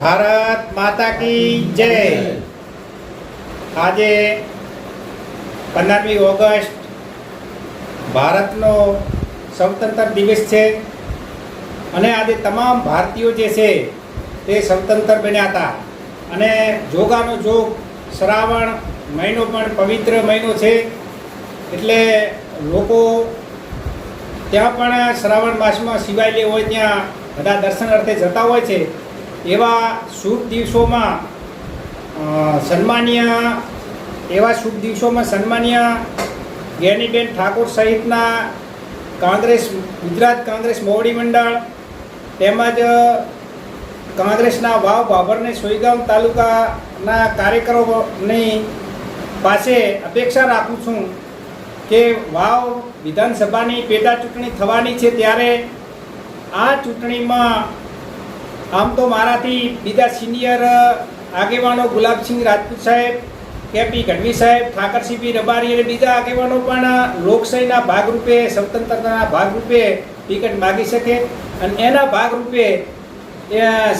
ભારત માતા કી જય. આજે પંદરમી ઓગસ્ટ ભારતનો સ્વતંત્ર દિવસ છે અને આજે તમામ ભારતીયો જે છે તે સ્વતંત્ર બન્યા હતા. અને જોગાનો જોગ શ્રાવણ મહિનો પણ પવિત્ર મહિનો છે. એટલે લોકો ત્યાં પણ શ્રાવણ માસમાં શિવાલય હોય ત્યાં બધા દર્શન અર્થે જતા હોય છે. એવા શુભ દિવસોમાં સન્માનીય, એવા શુભ દિવસોમાં સન્માનીય જ્ઞાનીબેન ઠાકોર સહિતના કોંગ્રેસ, ગુજરાત કોંગ્રેસ મોવડી મંડળ તેમજ કોંગ્રેસના વાવ બાબરને સોઈગામ તાલુકાના કાર્યકરોની પાસે અપેક્ષા રાખું છું કે વાવ વિધાનસભાની પેટા ચૂંટણી થવાની છે ત્યારે આ ચૂંટણીમાં આમ તો મારાથી બીજા સિનિયર આગેવાનો ગુલાબસિંહ રાજપૂત સાહેબ, કેપી ગઢવી સાહેબ ઠાકરસિંહ રબારી અને બીજા આગેવાનો પણ લોકશાહીના ભાગરૂપે, સ્વતંત્રતાના ભાગરૂપે ટિકિટ માગી શકે. અને એના ભાગરૂપે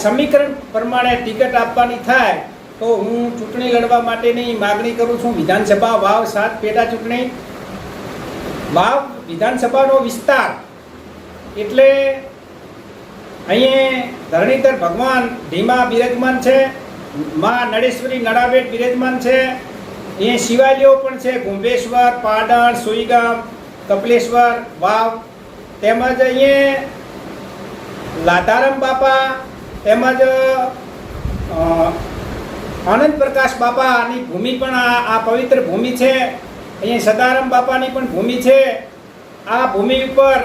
સમીકરણ પ્રમાણે ટિકિટ આપવાની થાય, તો હું ચૂંટણી લડવા માટેની માગણી કરું છું. વિધાનસભા વાવ સાત પેટા ચૂંટણી. વાવ વિધાનસભાનો વિસ્તાર. એટલે અહીં ધરણીધર ભગવાન ધીમા બિરાજમાન છે, માં નળેશ્વરી નડાબેટ બિરાજમાન છે અહીં શિવાલયો પણ છે, કુંભેશ્વર, પાડણ, સુઈગામ, કપિલેશ્વર, વાવ. તેમજ અહીંયા લાધારામ બાપા, તેમજ આનંદ પ્રકાશ બાપાની ભૂમિ પણ આ પવિત્ર ભૂમિ છે. અહીંયા સદારામ બાપાની પણ ભૂમિ છે. આ ભૂમિ ઉપર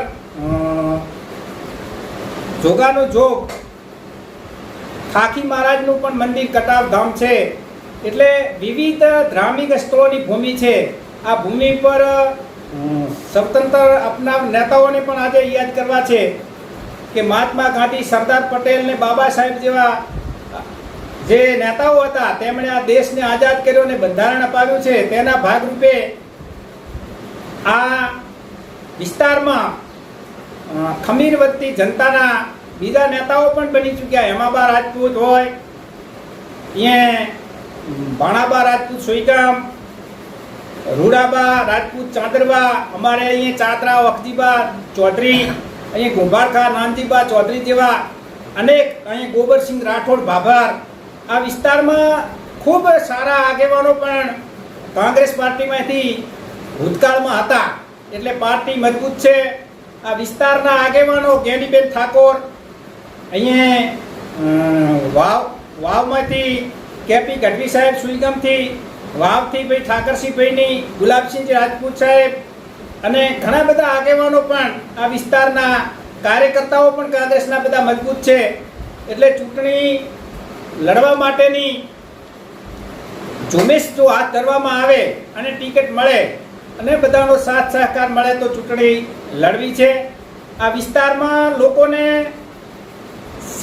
જોગાનો જોગ. ખાખી મહારાજનું પણ મંદિર કટાવ ધામ છે. એટલે વિવિધ ધાર્મિક સ્થળોની ભૂમિ છે. આ ભૂમિ પર સ્વતંત્ર આપના નેતાઓને પણ આજે યાદ કરવા છે કે મહાત્મા ગાંધી, સરદાર પટેલ ને બાબા સાહેબ જેવા જે નેતાઓ હતા, તેમણે આ દેશને આઝાદ કર્યો અને બંધારણ અપાવ્યું છે. તેના ભાગરૂપે આ વિસ્તારમાં ખમીરવતી જનતાના બીજા નેતાઓ પણ બની ચૂક્યા. હેમાબા રાજપૂત હોય અહીંયા ભાણાબા રાજપૂત સોઈગામ, રૂડાબા રાજપૂત ચાંદરબા અમારે અહીંયા ચાતરા વખતીબા ચૌધરી અહીંયા ગુંભારખા, નાનજીબા ચૌધરી જેવા અનેક અહીં ગોબરસિંહ રાઠોડ, ભાભાર. આ વિસ્તારમાં ખૂબ સારા આગેવાનો પણ કોંગ્રેસ પાર્ટીમાંથી ભૂતકાળમાં હતા. એટલે પાર્ટી મજબૂત છે. આ વિસ્તારના આગેવાનો જ્ઞાનીબેન ઠાકોર અહીંયા વાવ, વાવમાંથી કેપી ગઢવી સાહેબ સુઈગમથી, વાવથી ભાઈ ઠાકરસિંહભાઈની, ગુલાબસિંહ રાજપૂત સાહેબ અને ઘણા બધા આગેવાનો પણ આ વિસ્તારના કાર્યકર્તાઓ પણ કોંગ્રેસના બધા મજબૂત છે. એટલે ચૂંટણી લડવા માટેની ઝુંબેશ જો હાથ ધરવામાં આવે અને ટિકિટ મળે અને બધાનો સાથ સહકાર મળે તો ચૂંટણી લડવી છે. આ વિસ્તારમાં લોકોને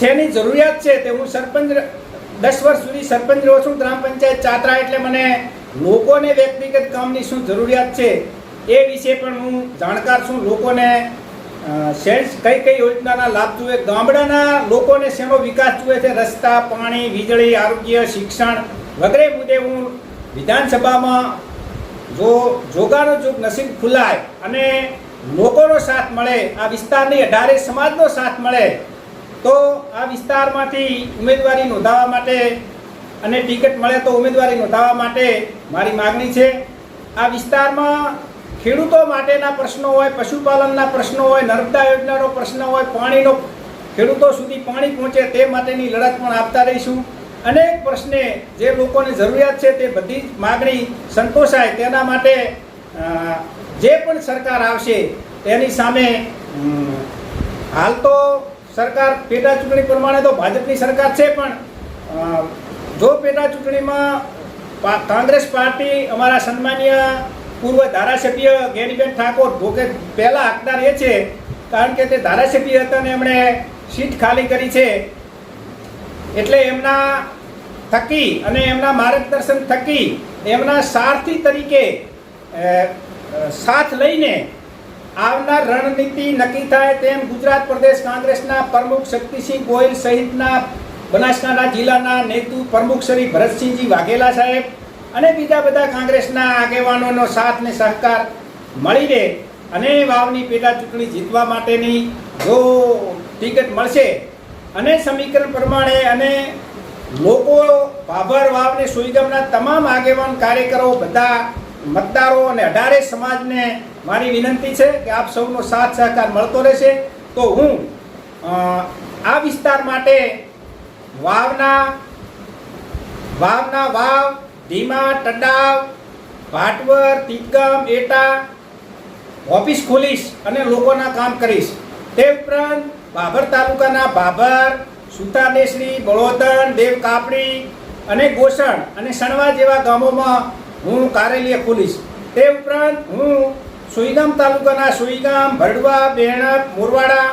શેની જરૂરિયાત છે તે હું સરપંચ દસ વર્ષ સુધી સરપંચ રહ્યો છું, ગ્રામ પંચાયત ચાત્રા એટલે મને લોકોને વ્યક્તિગત કામની શું જરૂરિયાત છે એ વિશે પણ હું જાણકાર છું. લોકોને શેર કઈ કઈ યોજનાના લાભ જુએ, ગામડાના લોકોને શેનો વિકાસ જુએ છે, રસ્તા, પાણી, વીજળી, આરોગ્ય, શિક્ષણ વગેરે મુદ્દે હું વિધાનસભામાં જો જોગાનો જોગ નસીબ ખુલાય અને લોકોનો સાથ મળે, આ વિસ્તારની અઢારે સમાજનો સાથ મળે તો આ વિસ્તારમાંથી ઉમેદવારી નોંધાવવા માટે અને ટિકિટ મળે તો ઉમેદવારી નોંધાવવા માટે મારી માગણી છે. આ વિસ્તારમાં ખેડૂતો માટેના પ્રશ્નો હોય, પશુપાલનના પ્રશ્નો હોય, નર્મદા યોજનાનો પ્રશ્ન હોય, પાણીનો ખેડૂતો સુધી પાણી પહોંચે તે માટેની લડત પણ આપતા રહીશું. અનેક પ્રશ્ને જે લોકોની જરૂરિયાત છે તે બધી માગણી સંતોષાય તેના માટે જે પણ સરકાર આવશે તેની સામે હાલ તો સરકાર પેટા ચૂંટણી પ્રમાણે તો ભાજપની સરકાર છે પણ જો પેટા ચૂંટણીમાં કોંગ્રેસ પાર્ટી અમારા સન્માનીય પૂર્વ ધારાસભ્ય ગેરીબેન ઠાકોર ભોગે પહેલાં હકદાર એ છે, કારણ કે તે ધારાસભ્ય હતા ને એમણે સીટ ખાલી કરી છે, એટલે એમના થકી અને એમના માર્ગદર્શન થકી એમના સારથી તરીકે સાથ લઈને આવનાર રણનીતિ નક્કી થાય તેમ ગુજરાત પ્રદેશ કોંગ્રેસના પ્રમુખ શક્તિસિંહ ગોહિલ સહિતના બનાસકાંઠા જિલ્લાના નેતુ પ્રમુખ શ્રી ભરતસિંહજી વાઘેલા સાહેબ અને બીજા બધા કોંગ્રેસના આગેવાનોનો સાથ ને સહકાર મળીને અને વાવની પેટા ચૂંટણી જીતવા માટેની જો ટિકિટ મળશે અને સમીકરણ પ્રમાણે અને લોકો ભાભર વાવને સુઈગામના તમામ આગેવાન કાર્યકરો બધા મતદારો અને અઢારે સમાજને મારી વિનંતી છે કે આપ સૌનો સાથ સહકાર મળતો રહેશે. તો હું આ વિસ્તાર માટે વાવના વાવના વાવ, ધીમા, ટડાવ, ભાટવર, તીતગામ, એટા, ઓફિસ ખોલીશ અને લોકોના કામ કરીશ. તે ઉપરાંત બાબર તાલુકાના બાબર સુતાદેશ્રી બળોદન દેવ કાપડી અને ગોસણ અને સણવા જેવા ગામોમાં હું કાર્યાલય ખોલીશ. તે ઉપરાંત હું સુઈગામ તાલુકાના સુઈગામ, ભરડવા બેણક મોરવાડા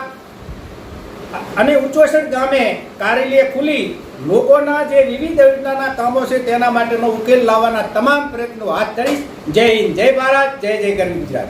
અને ઉચ્ચોસણ ગામે કાર્યાલય ખુલી લોકોના જે વિવિધ યોજનાના કામો છે તેના માટેનો ઉકેલ લાવવાના તમામ પ્રયત્નો હાથ ધરીશ. જય હિન્દ, જય ભારત, જય જય ગરવી ગુજરાત.